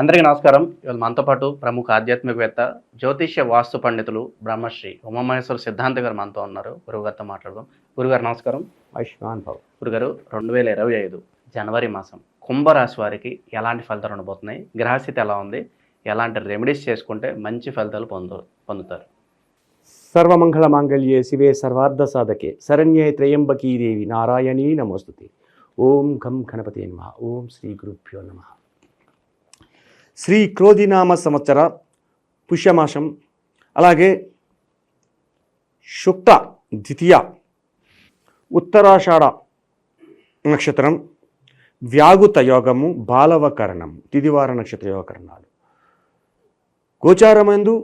అందరికీ నమస్కారం. ఇవాళ మనతో పాటు ప్రముఖ ఆధ్యాత్మికవేత్త జ్యోతిష్య వాస్తు పండితులు బ్రహ్మశ్రీ ఉమామహేశ్వర సిద్ధాంత గారు మనతో ఉన్నారు. గురుగారితో మాట్లాడదాం. గురుగారు నమస్కారం. ఆయుష్మాన్ భవ. గురుగారు రెండు వేల ఇరవై ఐదు జనవరి మాసం కుంభరాశి వారికి ఎలాంటి ఫలితాలు ఉండబోతున్నాయి? గ్రహస్థితి ఎలా ఉంది? ఎలాంటి రెమెడీస్ చేసుకుంటే మంచి ఫలితాలు పొందు పొందుతారు? సర్వమంగళ మాంగళ్యే శివే సర్వార్థ సాధకే. శరణ్యే త్రయంబకీ దేవి నారాయణీ నమోస్తుతి. ఓం ఘం గణపతి నమ. ఓం శ్రీ గురుభ్యో నమ. శ్రీ క్రోధినామ సంవత్సర పుష్యమాసం అలాగే శుక్త ద్వితీయ ఉత్తరాషాఢ నక్షత్రం వ్యాగుత యోగము బాలవకరణం తిదివార నక్షత్ర యోగకరణాలు. గోచారమందు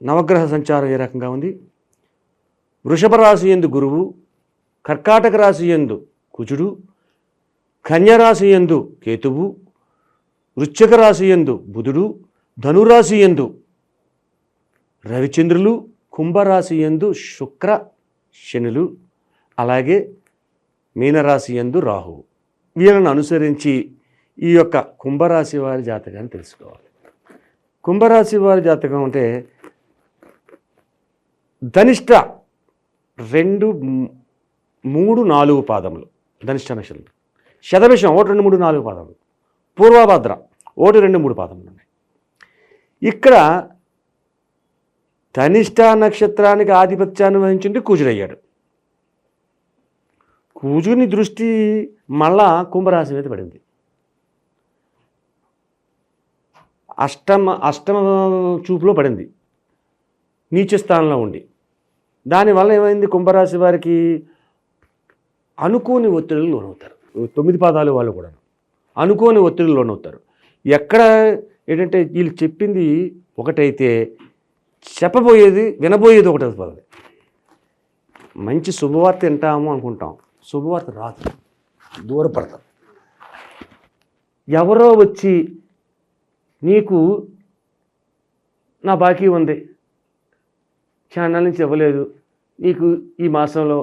నవగ్రహ సంచారం ఏ రకంగా ఉంది? వృషభ రాశి ఎందు గురువు కర్కాటక రాశి ఎందు కుజుడు కన్యరాశి ఎందు కేతువు వృశ్చిక రాశి ఎందు బుధుడు ధనురాశి ఎందు రవిచంద్రులు కుంభరాశి ఎందు శుక్ర శనులు అలాగే మీనరాశి ఎందు రాహువు. వీళ్ళను అనుసరించి ఈ యొక్క కుంభరాశి వారి జాతకాన్ని తెలుసుకోవాలి. కుంభరాశి వారి జాతకం అంటే ధనిష్ట రెండు మూడు నాలుగు పాదములు. ధనిష్ట నక్షత్రం. శతభిషం ఒకటి రెండు మూడు నాలుగు పాదములు. పూర్వభద్ర. ఒకటి రెండు మూడు పాదములు ఉన్నాయి. ఇక్కడ ధనిష్ట నక్షత్రానికి ఆధిపత్యాన్ని వహించింది కూజుడయ్యాడు. కూజుని దృష్టి మళ్ళా కుంభరాశి మీద పడింది. అష్టమ అష్టమ చూపులో పడింది. నీచ స్థానంలో ఉండి. దానివల్ల ఏమైంది? కుంభరాశి వారికి అనుకోని ఒత్తిడులు లోనవుతారు. తొమ్మిది పాదాలు వాళ్ళు కూడా అనుకోని ఒత్తిడిలు లోనవుతారు ఎక్కడ ఏంటంటే వీళ్ళు చెప్పింది ఒకటైతే చెప్పబోయేది వినబోయేది ఒకటి అవుతుంది మంచి శుభవార్త వింటాము అనుకుంటాం. శుభవార్త రాదు. దూరపడతాం ఎవరో వచ్చి నీకు నా బాకీ ఉంది. చాలా నుంచి ఇవ్వలేదు. నీకు ఈ మాసంలో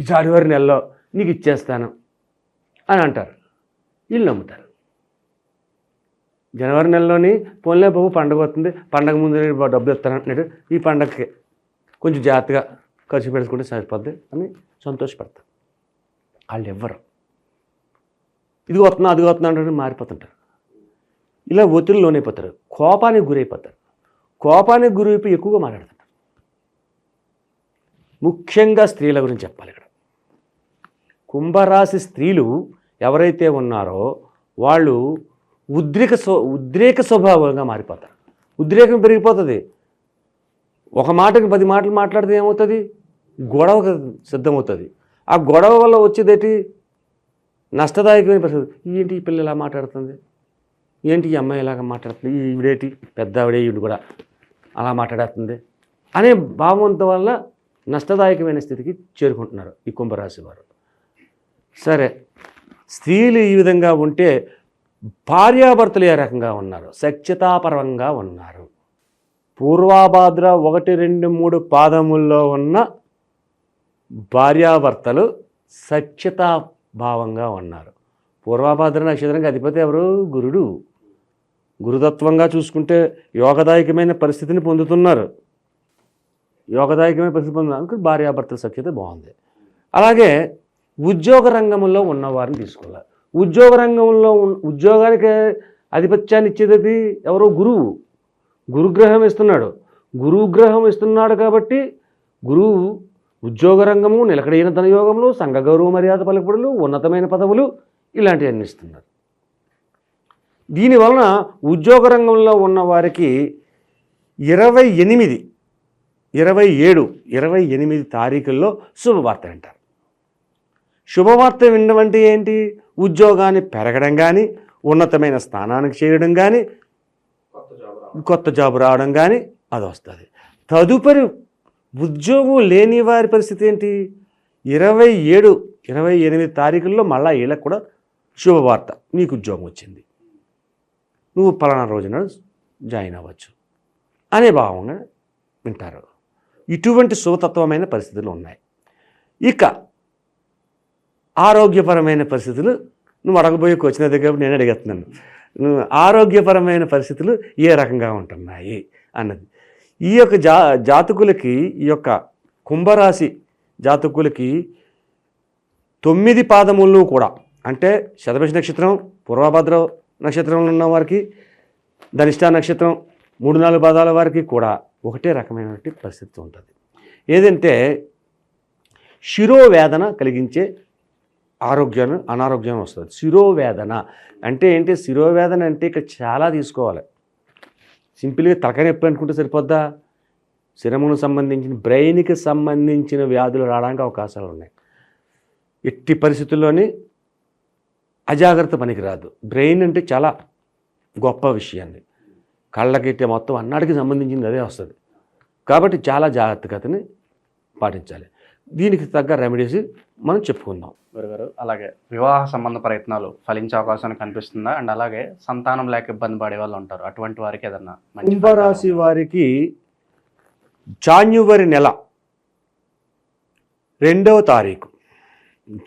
ఈ జనవరి నెలలో నీకు ఇచ్చేస్తాను అని అంటారు. వీళ్ళు నమ్ముతారు. జనవరి నెలలోని పోన్లే బాబు పండగ వస్తుంది పండగ ముందు డబ్బులు ఇస్తాను అంటున్నాడు. ఈ పండగకి కొంచెం జాగ్రత్తగా ఖర్చు పెట్టుకుంటే సరిపోద్ది అని సంతోషపడతారు. వాళ్ళు ఎవ్వరు. ఇది వస్తున్నా అది వస్తున్నా అంటే మారిపోతుంటారు. ఇలా ఒత్తిడి లోనైపోతారు. కోపానికి గురైపోతారు. కోపానికి గురైపోయి ఎక్కువగా మాట్లాడతారు. ముఖ్యంగా స్త్రీల గురించి చెప్పాలి ఇక్కడ. కుంభరాశి స్త్రీలు ఎవరైతే ఉన్నారో వాళ్ళు ఉద్రేక స్వ ఉద్రేక స్వభావంగా మారిపోతారు. ఉద్రేకం పెరిగిపోతుంది. ఒక మాటకి పది మాటలు మాట్లాడితే ఏమవుతుంది? గొడవ సిద్ధమవుతుంది. ఆ గొడవ వల్ల వచ్చేదేటి? నష్టదాయకమైన పరిస్థితి. ఏంటి ఈ పిల్ల ఇలా మాట్లాడుతుంది? ఏంటి ఈ అమ్మాయి ఇలాగ మాట్లాడుతుంది? ఈవిడేటి పెద్ద ఆవిడే ఈవిడ కూడా అలా మాట్లాడుతుంది అనే భావంతో వల్ల నష్టదాయకమైన స్థితికి చేరుకుంటున్నారు ఈ కుంభరాశి వారు. సరే స్త్రీలు ఈ విధంగా ఉంటే భార్యాభర్తలు ఏ రకంగా ఉన్నారు? సఖ్యతాపరంగా ఉన్నారు. పూర్వాభాద్ర ఒకటి రెండు మూడు పాదముల్లో ఉన్న భార్యాభర్తలు సత్యతా భావంగా ఉన్నారు. పూర్వాభాద్ర నక్షత్రానికి అధిపతి ఎవరు? గురుడు. గురుతత్వంగా చూసుకుంటే యోగదాయకమైన పరిస్థితిని పొందుతున్నారు. యోగదాయకమైన పరిస్థితి పొందుతున్నారు. భార్యాభర్తల సఖ్యత బాగుంది. అలాగే ఉద్యోగ రంగంలో ఉన్నవారిని తీసుకోవాలి? ఉద్యోగ రంగంలో ఉద్యోగానికి ఆధిపత్యాన్ని ఇచ్చేది ఎవరో గురువు. గురుగ్రహం ఇస్తున్నాడు. గురుగ్రహం ఇస్తున్నాడు కాబట్టి గురువు ఉద్యోగ రంగము నిలకడైన ధనయోగములు సంఘ గౌరవ మర్యాద పలుకుబడులు ఉన్నతమైన పదవులు ఇలాంటివన్నీ ఇస్తున్నారు. దీనివలన ఉద్యోగ రంగంలో ఉన్న వారికి ఇరవై ఎనిమిది ఇరవై ఏడు ఇరవై ఎనిమిది తారీఖుల్లో శుభవార్త అంటారు శుభవార్త వినడం అంటే ఏంటి? ఉద్యోగాన్ని పెరగడం కానీ ఉన్నతమైన స్థానానికి చేయడం కానీ కొత్త జాబ్ రావడం కానీ అది వస్తుంది. తదుపరి ఉద్యోగం లేని వారి పరిస్థితి ఏంటి? ఇరవై ఏడు ఇరవై ఎనిమిది తారీఖుల్లో మళ్ళా వీళ్ళకి కూడా శుభవార్త. నీకు ఉద్యోగం వచ్చింది. నువ్వు పలానా రోజున జాయిన్ అవ్వచ్చు. అనే భావంగా వింటారు. ఇటువంటి శుభతత్వమైన పరిస్థితులు ఉన్నాయి. ఇక ఆరోగ్యపరమైన పరిస్థితులు నువ్వు అడగబోయే వచ్చిన దగ్గర నేను అడిగేస్తున్నాను. ఆరోగ్యపరమైన పరిస్థితులు ఏ రకంగా ఉంటున్నాయి అన్నది. ఈ యొక్క జా జాతకులకి ఈ యొక్క కుంభరాశి జాతకులకి తొమ్మిది పాదములను కూడా అంటే శతభిష నక్షత్రం పూర్వభద్ర నక్షత్రంలో ఉన్న వారికి ధనిష్ట నక్షత్రం మూడు నాలుగు పాదాల వారికి కూడా ఒకటే రకమైనటువంటి పరిస్థితి ఉంటుంది. ఏదంటే శిరోవేదన కలిగించే ఆరోగ్యం అనారోగ్యం వస్తుంది. శిరోవేదన. అంటే ఏంటి? శిరోవేదన అంటే ఇక్కడ చాలా తీసుకోవాలి. సింపుల్గా తలకాయ నొప్పి అనుకుంటే సరిపోద్దా? శిరమును సంబంధించిన బ్రెయిన్కి సంబంధించిన వ్యాధులు రావడానికి అవకాశాలు ఉన్నాయి. ఎట్టి పరిస్థితుల్లోని అజాగ్రత్త పనికిరాదు. బ్రెయిన్ అంటే చాలా గొప్ప విషయాన్ని. కళ్ళకి మొత్తం అన్నాడికి సంబంధించింది అదే వస్తుంది. కాబట్టి చాలా జాగ్రత్తగా పాటించాలి. దీనికి తగ్గ రెమెడీస్ మనం చెప్పుకుందాం. గురుగారు అలాగే వివాహ సంబంధ ప్రయత్నాలు ఫలించే అవకాశం కనిపిస్తుందా? అండ్ అలాగే సంతానం లేక ఇబ్బంది పడే వాళ్ళు ఉంటారు. అటువంటి వారికి ఏదన్నా కుంభరాశి వారికి జాన్యువరి నెల రెండవ తారీఖు.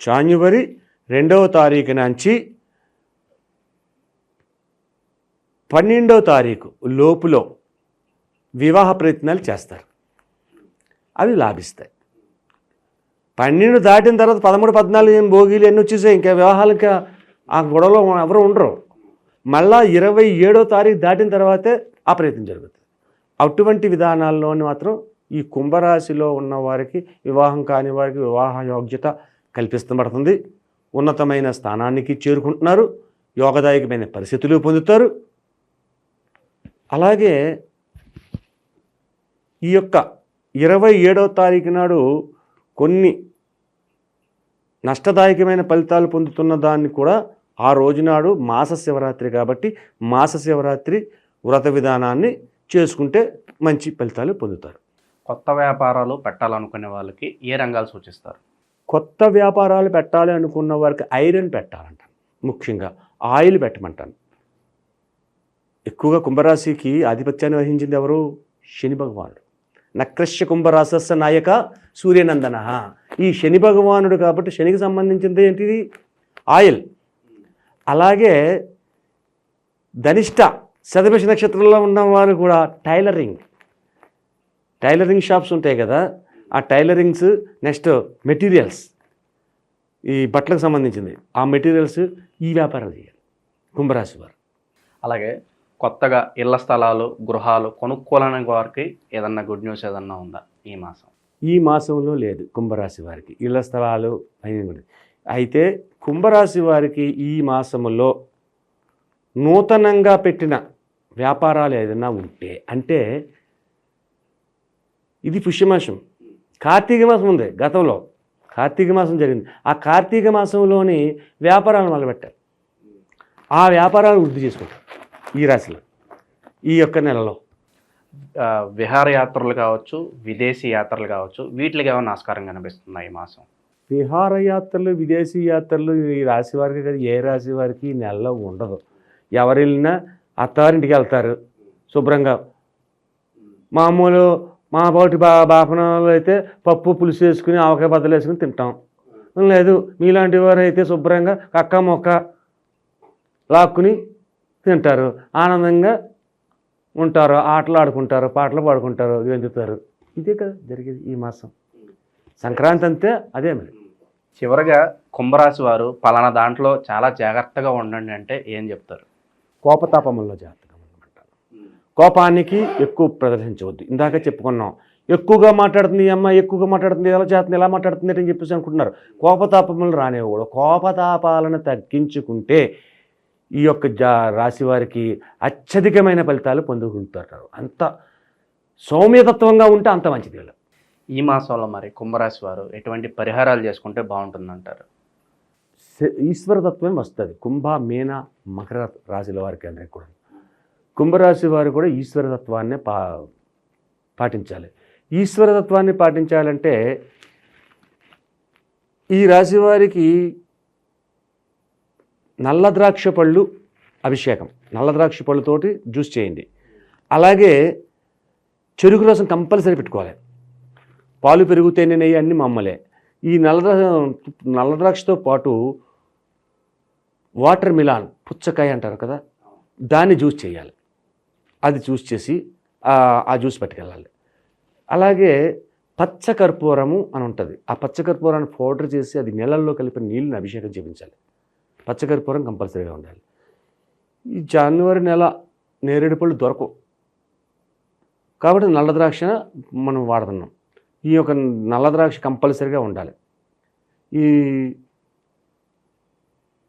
జాన్యువరి రెండవ తారీఖు నుంచి పన్నెండవ తారీఖు లోపులో వివాహ ప్రయత్నాలు చేస్తారు. అవి లాభిస్తాయి. పన్నెండు దాటిన తర్వాత పదమూడు పద్నాలుగు భోగీలు భోగిలు ఎన్ని వచ్చేసాయి? ఇంకా వివాహాలకి ఆ గొడవలో ఎవరు ఉండరు. మళ్ళా ఇరవై ఏడో తారీఖు దాటిన తర్వాతే ఆ ప్రయత్నం జరుగుతుంది. అటువంటి విధానాల్లోని మాత్రం ఈ కుంభరాశిలో ఉన్న వారికి వివాహం కాని వారికి వివాహ యోగ్యత కల్పిస్తబడుతుంది. ఉన్నతమైన స్థానానికి చేరుకుంటున్నారు. యోగదాయకమైన పరిస్థితులు పొందుతారు. అలాగే ఈ యొక్క ఇరవై ఏడవ తారీఖు నాడు కొన్ని నష్టదాయకమైన ఫలితాలు పొందుతున్న దాన్ని కూడా ఆ రోజునాడు మాస శివరాత్రి కాబట్టి మాస శివరాత్రి వ్రత విధానాన్ని చేసుకుంటే మంచి ఫలితాలు పొందుతారు. కొత్త వ్యాపారాలు పెట్టాలనుకునే వాళ్ళకి ఏ రంగాలు సూచిస్తారు? కొత్త వ్యాపారాలు పెట్టాలి అనుకున్న వారికి ఐరన్ పెట్టాలంట. ముఖ్యంగా ఆయిల్ పెట్టమంటాను. ఎక్కువగా కుంభరాశికి ఆధిపత్యాన్ని వహించింది ఎవరు? శని భగవానుడు. నక్రశ్య కుంభరాశస్య నాయక సూర్యనందన. ఈ శని భగవానుడు కాబట్టి శనికి సంబంధించింది ఏంటిది? ఆయిల్. అలాగే ధనిష్ట శతభిష నక్షత్రంలో ఉన్నవారు కూడా టైలరింగ్. టైలరింగ్ షాప్స్ ఉంటాయి కదా ఆ టైలరింగ్స్ నెక్స్ట్ మెటీరియల్స్. ఈ బట్టలకు సంబంధించింది. ఆ మెటీరియల్స్ ఈ వ్యాపారాలు చేయాలి కుంభరాశి వారు. అలాగే కొత్తగా ఇళ్ళ స్థలాలు గృహాలు కొనుక్కోవాలనే వారికి ఏదన్నా గుడ్ న్యూస్ ఏదన్నా ఉందా ఈ మాసం? ఈ మాసంలో లేదు కుంభరాశి వారికి. ఇళ్ళ స్థలాలు అయినవి అయితే కుంభరాశి వారికి ఈ మాసంలో నూతనంగా పెట్టిన వ్యాపారాలు ఏదైనా ఉంటే అంటే ఇది పుష్యమాసం కార్తీక మాసం ఉంది గతంలో. కార్తీక మాసం జరిగింది. ఆ కార్తీక మాసంలోని వ్యాపారాలు మొదలుపెట్టారు. ఆ వ్యాపారాలు వృద్ధి చేసుకుంటారు. ఈ రాశిలో ఈ యొక్క నెలలో? విహారయాత్రలు కావచ్చు విదేశీ యాత్రలు కావచ్చు వీటికి ఏమైనా ఆస్కారం కనిపిస్తుందా ఈ మాసం? విహారయాత్రలు విదేశీ యాత్రలు ఈ రాశి వారికి కదా ఏ రాశి వారికి ఈ నెలలో ఉండదు. ఎవరు వెళ్ళినా అత్తారింటికి వెళ్తారు శుభ్రంగా. మామూలు మా పాటి బా బాపనలో అయితే పప్పు పులుసు వేసుకుని ఆవకాయ బద్దలు వేసుకుని తింటాం. లేదు మీలాంటి వారు అయితే శుభ్రంగా కక్క మొక్క లాక్కుని తింటారు ఆనందంగా ఉంటారు ఆటలు ఆడుకుంటారు పాటలు పాడుకుంటారు వెందుతారు ఇదే కదా జరిగేది ఈ మాసం. సంక్రాంతి అంతే అదే మరి. చివరగా కుంభరాశి వారు పలానా దాంట్లో చాలా జాగ్రత్తగా ఉండండి అంటే ఏం చెప్తారు? కోపతాపముల్లో జాగ్రత్తగా ఉండమంటారు కోపానికి ఎక్కువ ప్రదర్శించవద్దు. ఇందాక చెప్పుకున్నాం. ఎక్కువగా మాట్లాడుతుంది ఈ అమ్మాయి ఎక్కువగా మాట్లాడుతుంది ఎలా చేస్తుంది ఎలా మాట్లాడుతుంది అని చెప్పేసి అనుకుంటున్నారు. కోపతాపములు రానివ్వకూడదు. కోపతాపాలను తగ్గించుకుంటే ఈ యొక్క జా రాశి వారికి అత్యధికమైన ఫలితాలు పొందుకుంటారు. అంత సౌమ్యతత్వంగా ఉంటే అంత మంచిది వీళ్ళు ఈ మాసంలో మరి కుంభరాశి వారు ఎటువంటి పరిహారాలు చేసుకుంటే బాగుంటుందంటారు? ఈశ్వరతత్వం వస్తుంది. కుంభ మీన మకర రాశుల వారికి అందరికి కూడా. కుంభరాశి వారు కూడా ఈశ్వరతత్వాన్ని పా పాటించాలి. ఈశ్వరతత్వాన్ని పాటించాలంటే ఈ రాశి వారికి నల్ల ద్రాక్ష పళ్ళు అభిషేకం. నల్ల ద్రాక్ష పళ్ళుతోటి జ్యూస్ చేయండి. అలాగే చెరుకు రసం కంపల్సరీ పెట్టుకోవాలి. పాలు పెరుగు తేనె నెయ్యి అన్నీ మమ్మలే ఈ నల్ల నల్ల ద్రాక్షతో పాటు వాటర్ మిలాన్ పుచ్చకాయ అంటారు కదా దాన్ని జ్యూస్ చేయాలి. అది జ్యూస్ చేసి ఆ- ఆ జ్యూస్ పట్టుకెళ్ళాలి. అలాగే పచ్చ కర్పూరము అని ఉంటుంది. ఆ పచ్చ కర్పూరాన్ని పౌడర్ చేసి అది నీళ్ళల్లో కలిపి నీళ్ళని అభిషేకం చేయించాలి. పచ్చకర్పూరం కంపల్సరీగా ఉండాలి. ఈ జనవరి నెల నేరేడు పళ్ళు దొరకవు. కాబట్టి నల్ల ద్రాక్ష మనం వాడుతున్నాం. ఈ యొక్క నల్ల ద్రాక్ష కంపల్సరీగా ఉండాలి. ఈ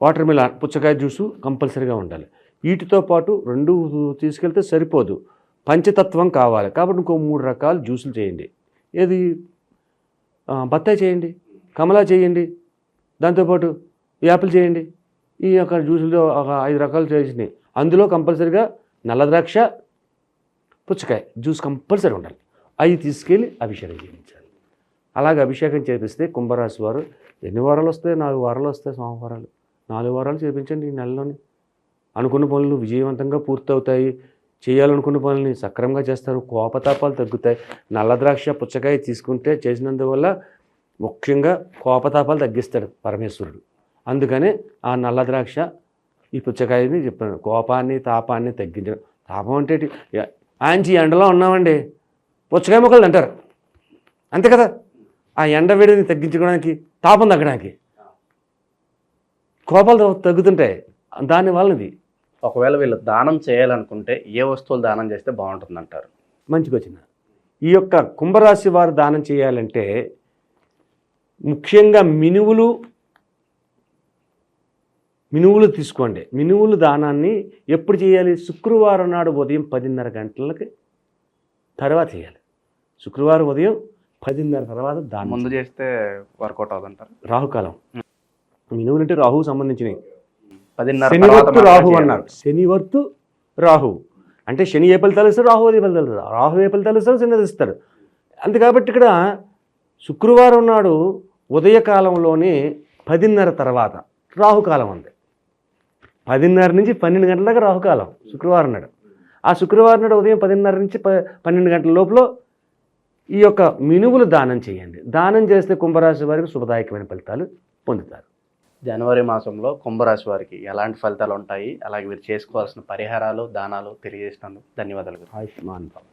వాటర్ మిలాన్ పుచ్చకాయ జ్యూసు కంపల్సరీగా ఉండాలి. వీటితో పాటు రెండు తీసుకెళ్తే సరిపోదు. పంచతత్వం కావాలి. కాబట్టి ఇంకో మూడు రకాల జ్యూసులు చేయండి. ఏది? బత్తాయి చేయండి కమలా చేయండి దాంతోపాటు యాపిల్ చేయండి. ఈ యొక్క జ్యూసులు ఒక ఐదు రకాలు చేసినాయి. అందులో కంపల్సరీగా నల్ల ద్రాక్ష పుచ్చకాయ జ్యూస్ కంపల్సరీ ఉండాలి. అవి తీసుకెళ్ళి అభిషేకం చేయించాలి. అలాగే అభిషేకం చేపిస్తే కుంభరాశి వారు ఎన్ని వారాలు వస్తాయి? నాలుగు వారాలు వస్తాయి సోమవారాలు నాలుగు వారాలు చేపించండి ఈ నెలలోని. అనుకున్న పనులు విజయవంతంగా పూర్తవుతాయి. చేయాలనుకున్న పనులని సక్రమంగా చేస్తారు. కోపతాపాలు తగ్గుతాయి. నల్ల ద్రాక్ష పుచ్చకాయ తీసుకుంటే చేసినందువల్ల ముఖ్యంగా కోపతాపాలు తగ్గిస్తాడు పరమేశ్వరుడు. అందుకనే ఆ నల్ల ద్రాక్ష ఈ పుచ్చకాయని చెప్పాను. కోపాన్ని తాపాన్ని తగ్గించడం. తాపం అంటే ఆంచి ఎండలో ఉన్నామండి. పుచ్చకాయ మొక్కలు అంటారు అంతే కదా? ఆ ఎండ వేడిని తగ్గించుకోవడానికి తాపం తగ్గడానికి. కోపాలు తగ్గు- తగ్గుతుంటాయి. దాని వలనది. ఒకవేళ వీళ్ళు దానం చేయాలనుకుంటే ఏ వస్తువులు దానం చేస్తే బాగుంటుంది అంటారు మంచిగా వచ్చింది ఈ యొక్క కుంభరాశి వారు దానం చేయాలంటే ముఖ్యంగా మినువులు మినువులు తీసుకోండి. మినువులు దానాన్ని ఎప్పుడు చేయాలి? శుక్రవారం నాడు ఉదయం పదిన్నర గంటలకి తర్వాత చేయాలి. శుక్రవారం ఉదయం పదిన్నర తర్వాత దానం ముందు చేస్తే వర్కౌట్ అవుతుంటారు రాహుకాలం. మినువులు అంటే రాహువు సంబంధించినవి. పదిన్నర శని తర్వాత వర్తు మాత్రమే రాహు. అన్నారు. శని వర్తు రాహు అంటే శని ఏ ఫలితాలు ఇస్తాడు రాహు ఏ ఫలితాలు ఇస్తాడు రాహు ఏ ఫలితాలు ఇస్తాడు శని అది ఇస్తాడు అంతే కాబట్టి ఇక్కడ శుక్రవారం నాడు ఉదయకాలంలోనే పదిన్నర తర్వాత రాహుకాలం ఉంది. పదిన్నర నుంచి పన్నెండు గంటల దాకా రాహుకాలం శుక్రవారం నాడు. ఆ శుక్రవారం నాడు ఉదయం పదిన్నర నుంచి ప పన్నెండు గంటల లోపల ఈ యొక్క మినువులు దానం చేయండి. దానం చేస్తే కుంభరాశి వారికి శుభదాయకమైన ఫలితాలు పొందుతారు. జనవరి మాసంలో కుంభరాశి వారికి ఎలాంటి ఫలితాలు ఉంటాయి? అలాగే వీరు చేసుకోవాల్సిన పరిహారాలు దానాలు తెలియజేసినందుకు ధన్యవాదాలు. ఆయుష్మాన్ భవ